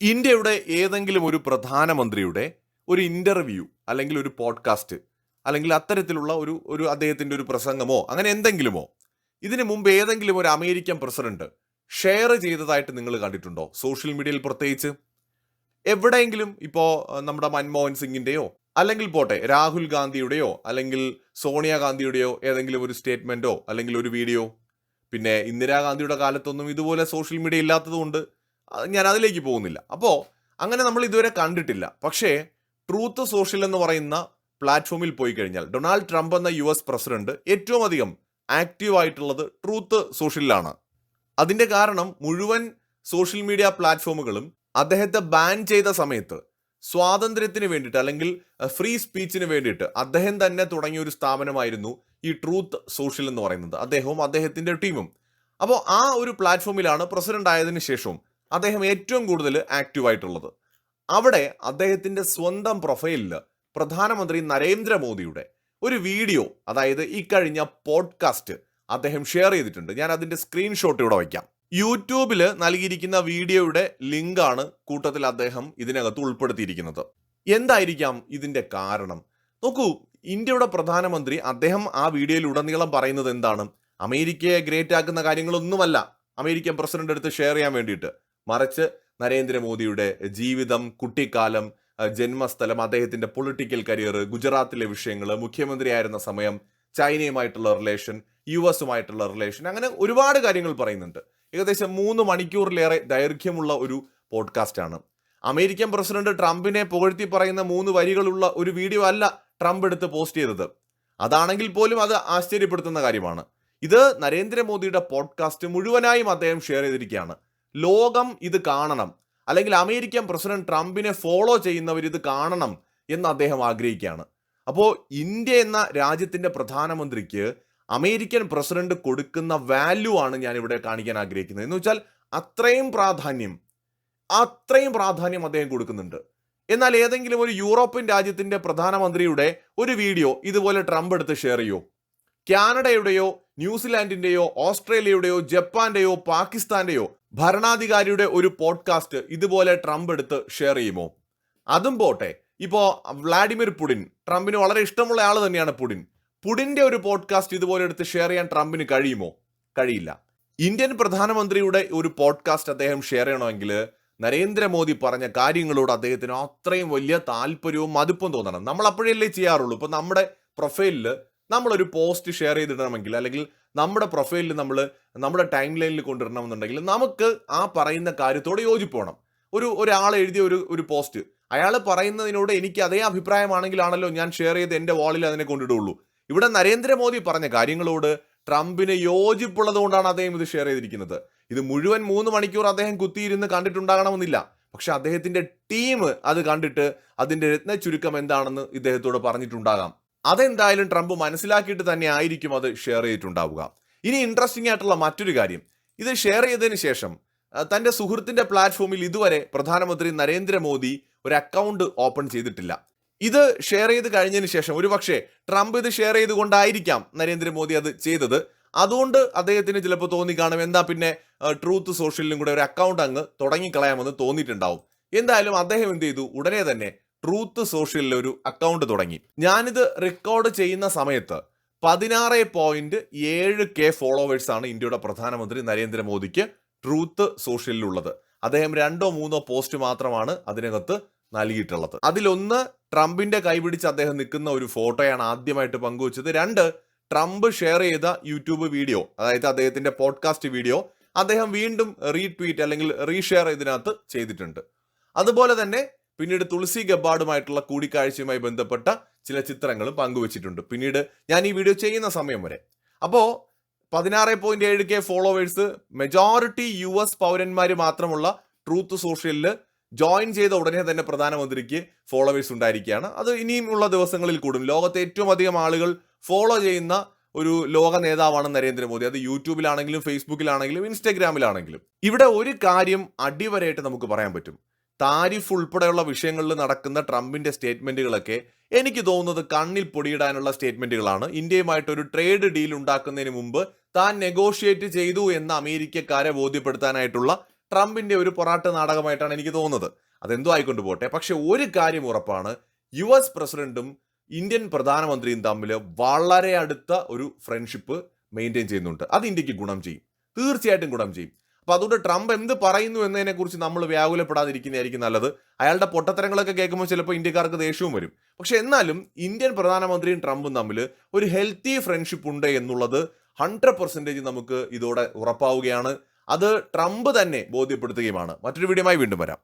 ഇന്ത്യയുടെ ഏതെങ്കിലും ഒരു പ്രധാനമന്ത്രിയുടെ ഒരു ഇന്റർവ്യൂ അല്ലെങ്കിൽ ഒരു പോഡ്കാസ്റ്റ് അല്ലെങ്കിൽ അത്തരത്തിലുള്ള ഒരു ഒരു അദ്ദേഹത്തിന്റെ ഒരു പ്രസംഗമോ അങ്ങനെ എന്തെങ്കിലുമോ ഇതിനു മുമ്പ് ഏതെങ്കിലും ഒരു അമേരിക്കൻ പ്രസിഡന്റ് ഷെയർ ചെയ്തതായിട്ട് നിങ്ങൾ കണ്ടിട്ടുണ്ടോ? സോഷ്യൽ മീഡിയയിൽ പ്രത്യേകിച്ച്? എവിടെയെങ്കിലും ഇപ്പോൾ നമ്മുടെ മൻമോഹൻ സിംഗിന്റെയോ അല്ലെങ്കിൽ പോട്ടെ രാഹുൽ ഗാന്ധിയുടെയോ അല്ലെങ്കിൽ സോണിയാഗാന്ധിയുടെയോ ഏതെങ്കിലും ഒരു സ്റ്റേറ്റ്മെന്റോ അല്ലെങ്കിൽ ഒരു വീഡിയോ? പിന്നെ ഇന്ദിരാഗാന്ധിയുടെ കാലത്തൊന്നും ഇതുപോലെ സോഷ്യൽ മീഡിയ ഇല്ലാത്തതുകൊണ്ട് ഞാൻ അതിലേക്ക് പോകുന്നില്ല. അപ്പോൾ അങ്ങനെ നമ്മൾ ഇതുവരെ കണ്ടിട്ടില്ല. പക്ഷേ ട്രൂത്ത് സോഷ്യൽ എന്ന് പറയുന്ന പ്ലാറ്റ്ഫോമിൽ പോയി കഴിഞ്ഞാൽ ഡൊണാൾഡ് ട്രംപ് എന്ന യു എസ് പ്രസിഡന്റ് ഏറ്റവും അധികം ആക്റ്റീവ് ആയിട്ടുള്ളത് ട്രൂത്ത് സോഷ്യലിലാണ് അതിന്റെ കാരണം മുഴുവൻ സോഷ്യൽ മീഡിയ പ്ലാറ്റ്ഫോമുകളും അദ്ദേഹത്തെ ബാൻ ചെയ്ത സമയത്ത് സ്വാതന്ത്ര്യത്തിന് വേണ്ടിയിട്ട് അല്ലെങ്കിൽ ഫ്രീ സ്പീച്ചിന് വേണ്ടിയിട്ട് അദ്ദേഹം തന്നെ തുടങ്ങിയ ഒരു സ്ഥാപനമായിരുന്നു ഈ ട്രൂത്ത് സോഷ്യൽ എന്ന് പറയുന്നത്. അദ്ദേഹവും അദ്ദേഹത്തിന്റെ ടീമും അപ്പോൾ ആ ഒരു പ്ലാറ്റ്ഫോമിലാണ് പ്രസിഡന്റ് ആയതിനു ശേഷവും അദ്ദേഹം ഏറ്റവും കൂടുതൽ ആക്റ്റീവ് ആയിട്ടുള്ളത്. അവിടെ അദ്ദേഹത്തിന്റെ സ്വന്തം പ്രൊഫൈലിൽ പ്രധാനമന്ത്രി നരേന്ദ്രമോദിയുടെ ഒരു വീഡിയോ അതായത് ഇക്കഴിഞ്ഞ പോഡ്കാസ്റ്റ് അദ്ദേഹം ഷെയർ ചെയ്തിട്ടുണ്ട്. ഞാൻ അതിന്റെ സ്ക്രീൻഷോട്ട് ഇവിടെ വയ്ക്കാം. യൂട്യൂബിൽ നൽകിയിരിക്കുന്ന വീഡിയോയുടെ ലിങ്കാണ് കൂട്ടത്തിൽ അദ്ദേഹം ഇതിനകത്ത് ഉൾപ്പെടുത്തിയിരിക്കുന്നത്. എന്തായിരിക്കാം ഇതിന്റെ കാരണം? നോക്കൂ ഇന്ത്യയുടെ പ്രധാനമന്ത്രി അദ്ദേഹം ആ വീഡിയോയിൽ ഉടനീളം പറയുന്നത് എന്താണ്? അമേരിക്കയെ ഗ്രേറ്റ് ആക്കുന്ന കാര്യങ്ങളൊന്നുമല്ല. അമേരിക്കൻ പ്രസിഡന്റ് എടുത്ത് ഷെയർ ചെയ്യാൻ വേണ്ടിയിട്ട്. മറിച്ച് നരേന്ദ്രമോദിയുടെ ജീവിതം കുട്ടിക്കാലം ജന്മസ്ഥലം അദ്ദേഹത്തിന്റെ പൊളിറ്റിക്കൽ കരിയർ ഗുജറാത്തിലെ വിഷയങ്ങൾ മുഖ്യമന്ത്രിയായിരുന്ന സമയം ചൈനയുമായിട്ടുള്ള റിലേഷൻ യു എസുമായിട്ടുള്ള റിലേഷൻ അങ്ങനെ ഒരുപാട് കാര്യങ്ങൾ പറയുന്നുണ്ട്. ഏകദേശം മൂന്ന് മണിക്കൂറിലേറെ ദൈർഘ്യമുള്ള ഒരു പോഡ്കാസ്റ്റ് ആണ്. അമേരിക്കൻ പ്രസിഡന്റ് ട്രംപിനെ പുകഴ്ത്തി പറയുന്ന മൂന്ന് വരികളുള്ള ഒരു വീഡിയോ അല്ല ട്രംപ് എടുത്ത് പോസ്റ്റ് ചെയ്തത്. അതാണെങ്കിൽ പോലും അത് ആശ്ചര്യപ്പെടുത്തുന്ന കാര്യമാണ്. ഇത് നരേന്ദ്രമോദിയുടെ പോഡ്കാസ്റ്റ് മുഴുവനായും അദ്ദേഹം ഷെയർ ചെയ്തിരിക്കുകയാണ്. ലോകം ഇത് കാണണം. അല്ലെങ്കിൽ അമേരിക്കൻ പ്രസിഡന്റ് ട്രംപിനെ ഫോളോ ചെയ്യുന്നവർ ഇത് കാണണം എന്ന് അദ്ദേഹം ആഗ്രഹിക്കുകയാണ്. അപ്പോൾ ഇന്ത്യ എന്ന രാജ്യത്തിന്റെ പ്രധാനമന്ത്രിക്ക് അമേരിക്കൻ പ്രസിഡന്റ് കൊടുക്കുന്ന വാല്യൂ ആണ് ഞാൻ ഇവിടെ കാണിക്കാൻ ആഗ്രഹിക്കുന്നത്. എന്ന് വെച്ചാൽ അത്രയും പ്രാധാന്യം അത്രയും പ്രാധാന്യം അദ്ദേഹം കൊടുക്കുന്നുണ്ട്. എന്നാൽ ഏതെങ്കിലും ഒരു യൂറോപ്യൻ രാജ്യത്തിന്റെ പ്രധാനമന്ത്രിയുടെ ഒരു വീഡിയോ ഇതുപോലെ ട്രംപ് എടുത്ത് ഷെയർ ചെയ്യോ? കാനഡയുടെയോ ന്യൂസിലാൻഡിന്റെയോ ഓസ്ട്രേലിയയുടെയോ ജപ്പാന്റെയോ പാകിസ്ഥാന്റെയോ ഭരണാധികാരിയുടെ ഒരു പോഡ്കാസ്റ്റ് ഇതുപോലെ ട്രംപ് എടുത്ത് ഷെയർ ചെയ്യുമോ? അതും പോട്ടെ. ഇപ്പോൾ വ്ളാഡിമിർ പുടിൻ ട്രംപിന് വളരെ ഇഷ്ടമുള്ള ആൾ തന്നെയാണ് പുടിൻ. പുടിന്റെ ഒരു പോഡ്കാസ്റ്റ് ഇതുപോലെ എടുത്ത് ഷെയർ ചെയ്യാൻ ട്രംപിന് കഴിയുമോ? കഴിയില്ല. ഇന്ത്യൻ പ്രധാനമന്ത്രിയുടെ ഒരു പോഡ്കാസ്റ്റ് അദ്ദേഹം ഷെയർ ചെയ്യണമെങ്കിൽ നരേന്ദ്രമോദി പറഞ്ഞ കാര്യങ്ങളോട് അദ്ദേഹത്തിന് അത്രയും വലിയ താല്പര്യവും മതിപ്പും തോന്നണം. നമ്മൾ അപ്പോഴല്ലേ ചെയ്യാറുള്ളൂ. ഇപ്പം നമ്മുടെ പ്രൊഫൈലിൽ നമ്മളൊരു പോസ്റ്റ് ഷെയർ ചെയ്തിടണമെങ്കിൽ അല്ലെങ്കിൽ നമ്മുടെ പ്രൊഫൈലിൽ നമ്മൾ നമ്മുടെ ടൈം ലൈനിൽ കൊണ്ടുവരണമെന്നുണ്ടെങ്കിൽ നമുക്ക് ആ പറയുന്ന കാര്യത്തോട് യോജിപ്പ് വേണം ഒരു ഒരാൾ എഴുതിയ ഒരു ഒരു പോസ്റ്റ് അയാൾ പറയുന്നതിനോട് എനിക്ക് അതേ അഭിപ്രായമാണെങ്കിലാണല്ലോ ഞാൻ ഷെയർ ചെയ്ത് എന്റെ വാളിൽ അതിനെ കൊണ്ടിടുള്ളൂ. ഇവിടെ നരേന്ദ്രമോദി പറഞ്ഞ കാര്യങ്ങളോട് ട്രംപിന് യോജിപ്പുള്ളത് കൊണ്ടാണ് അദ്ദേഹം ഇത് ഷെയർ ചെയ്തിരിക്കുന്നത്. ഇത് മുഴുവൻ മൂന്ന് മണിക്കൂർ അദ്ദേഹം കുത്തിയിരുന്ന് കണ്ടിട്ടുണ്ടാകണമെന്നില്ല. പക്ഷെ അദ്ദേഹത്തിന്റെ ടീം അത് കണ്ടിട്ട് അതിന്റെ രത്ന ചുരുക്കം എന്താണെന്ന് ഇദ്ദേഹത്തോട് പറഞ്ഞിട്ടുണ്ടാകാം. അതെന്തായാലും ട്രംപ് മനസ്സിലാക്കിയിട്ട് തന്നെ ആയിരിക്കും അത് ഷെയർ ചെയ്തിട്ടുണ്ടാവുക. ഇനി ഇൻട്രസ്റ്റിംഗ് ആയിട്ടുള്ള മറ്റൊരു കാര്യം. ഇത് ഷെയർ ചെയ്തതിന് ശേഷം തന്റെ സുഹൃത്തിന്റെ പ്ലാറ്റ്ഫോമിൽ ഇതുവരെ പ്രധാനമന്ത്രി നരേന്ദ്രമോദി ഒരു അക്കൗണ്ട് ഓപ്പൺ ചെയ്തിട്ടില്ല. ഇത് ഷെയർ ചെയ്ത് കഴിഞ്ഞതിന് ശേഷം ഒരുപക്ഷെ ട്രംപ് ഇത് ഷെയർ ചെയ്തുകൊണ്ടായിരിക്കാം നരേന്ദ്രമോദി അത് ചെയ്തത്. അതുകൊണ്ട് അദ്ദേഹത്തിന് ചിലപ്പോൾ തോന്നി കാണും എന്താ പിന്നെ ട്രൂത്ത് സോഷ്യലിലും കൂടെ ഒരു അക്കൗണ്ട് അങ്ങ് തുടങ്ങിക്കളയാമെന്ന് തോന്നിയിട്ടുണ്ടാവും. എന്തായാലും അദ്ദേഹം എന്ത് ചെയ്തു? ഉടനെ തന്നെ ട്രൂത്ത് സോഷ്യലിൽ ഒരു അക്കൗണ്ട് തുടങ്ങി. ഞാനിത് റെക്കോർഡ് ചെയ്യുന്ന സമയത്ത് പതിനാറ് പോയിന്റ് ഏഴ് കെ ഫോളോവേഴ്സാണ് ഇന്ത്യയുടെ പ്രധാനമന്ത്രി നരേന്ദ്രമോദിക്ക് ട്രൂത്ത് സോഷ്യലിലുള്ളത് അദ്ദേഹം രണ്ടോ മൂന്നോ പോസ്റ്റ് മാത്രമാണ് അതിനകത്ത് നൽകിയിട്ടുള്ളത്. അതിലൊന്ന് ട്രംപിന്റെ കൈപിടിച്ച് അദ്ദേഹം നിൽക്കുന്ന ഒരു ഫോട്ടോയാണ് ആദ്യമായിട്ട് പങ്കുവച്ചത്. രണ്ട് ട്രംപ് ഷെയർ ചെയ്ത യൂട്യൂബ് വീഡിയോ അതായത് അദ്ദേഹത്തിന്റെ പോഡ്കാസ്റ്റ് വീഡിയോ അദ്ദേഹം വീണ്ടും റീട്വീറ്റ് അല്ലെങ്കിൽ റീഷെയർ ഇതിനകത്ത് ചെയ്തിട്ടുണ്ട്. അതുപോലെ തന്നെ പിന്നീട് തുളസി ഗബ്ബാർഡുമായിട്ടുള്ള കൂടിക്കാഴ്ചയുമായി ബന്ധപ്പെട്ട ചില ചിത്രങ്ങളും പങ്കുവച്ചിട്ടുണ്ട്. പിന്നീട് ഞാൻ ഈ വീഡിയോ ചെയ്യുന്ന സമയം വരെ. അപ്പോൾ പതിനാറ് പോയിന്റ് ഏഴ് K followers majority U S പൗരന്മാർ മാത്രമുള്ള ട്രൂത്ത് സോഷ്യലിൽ ജോയിൻ ചെയ്ത ഉടനെ തന്നെ പ്രധാനമന്ത്രിക്ക് ഫോളോവേഴ്സ് ഉണ്ടായിരിക്കുകയാണ്. അത് ഇനിയും ഉള്ള ദിവസങ്ങളിൽ കൂടും. ലോകത്തെ ഏറ്റവും അധികം ആളുകൾ ഫോളോ ചെയ്യുന്ന ഒരു ലോക നേതാവാണ് നരേന്ദ്രമോദി. അത് യൂട്യൂബിലാണെങ്കിലും ഫേസ്ബുക്കിലാണെങ്കിലും ഇൻസ്റ്റഗ്രാമിലാണെങ്കിലും ഇവിടെ ഒരു കാര്യം അടിവരയായിട്ട് നമുക്ക് പറയാൻ പറ്റും. താരിഫ് ഉൾപ്പെടെയുള്ള വിഷയങ്ങളിൽ നടക്കുന്ന ട്രംപിന്റെ സ്റ്റേറ്റ്മെന്റുകളൊക്കെ എനിക്ക് തോന്നുന്നത് കണ്ണിൽ പൊടിയിടാനുള്ള സ്റ്റേറ്റ്മെന്റുകളാണ്. ഇന്ത്യയുമായിട്ട് ഒരു ട്രേഡ് ഡീൽ ഉണ്ടാക്കുന്നതിന് മുമ്പ് താൻ നെഗോഷിയേറ്റ് ചെയ്തു എന്ന് അമേരിക്കക്കാരെ ബോധ്യപ്പെടുത്താനായിട്ടുള്ള ട്രംപിന്റെ ഒരു പൊറാട്ട് നാടകമായിട്ടാണ് എനിക്ക് തോന്നുന്നത്. അതെന്തോ ആയിക്കൊണ്ട് പോട്ടെ. പക്ഷെ ഒരു കാര്യം ഉറപ്പാണ്. യു എസ് പ്രസിഡന്റും ഇന്ത്യൻ പ്രധാനമന്ത്രിയും തമ്മിൽ വളരെ അടുത്ത ഒരു ഫ്രണ്ട്ഷിപ്പ് മെയിന്റെയിൻ ചെയ്യുന്നുണ്ട്. അത് ഇന്ത്യയ്ക്ക് ഗുണം ചെയ്യും. തീർച്ചയായിട്ടും ഗുണം ചെയ്യും. അപ്പൊ അതുകൊണ്ട് ട്രംപ് എന്ത് പറയുന്നു എന്നതിനെ കുറിച്ച് നമ്മൾ വ്യാകുലപ്പെടാതിരിക്കുന്നതായിരിക്കും നല്ലത്. അയാളുടെ പൊട്ടത്തരങ്ങളൊക്കെ കേൾക്കുമ്പോൾ ചിലപ്പോൾ ഇന്ത്യക്കാർക്ക് ദേഷ്യവും വരും. പക്ഷെ എന്നാലും ഇന്ത്യൻ പ്രധാനമന്ത്രിയും ട്രംപും തമ്മിൽ ഒരു ഹെൽത്തി ഫ്രണ്ട്ഷിപ്പ് ഉണ്ട് എന്നുള്ളത് ഹൺഡ്രഡ് പെർസെന്റേജ് നമുക്ക് ഇതോടെ ഉറപ്പാവുകയാണ്. അത് ട്രംപ് തന്നെ ബോധ്യപ്പെടുത്തുകയുമാണ്. മറ്റൊരു വീഡിയോമായി വീണ്ടും വരാം.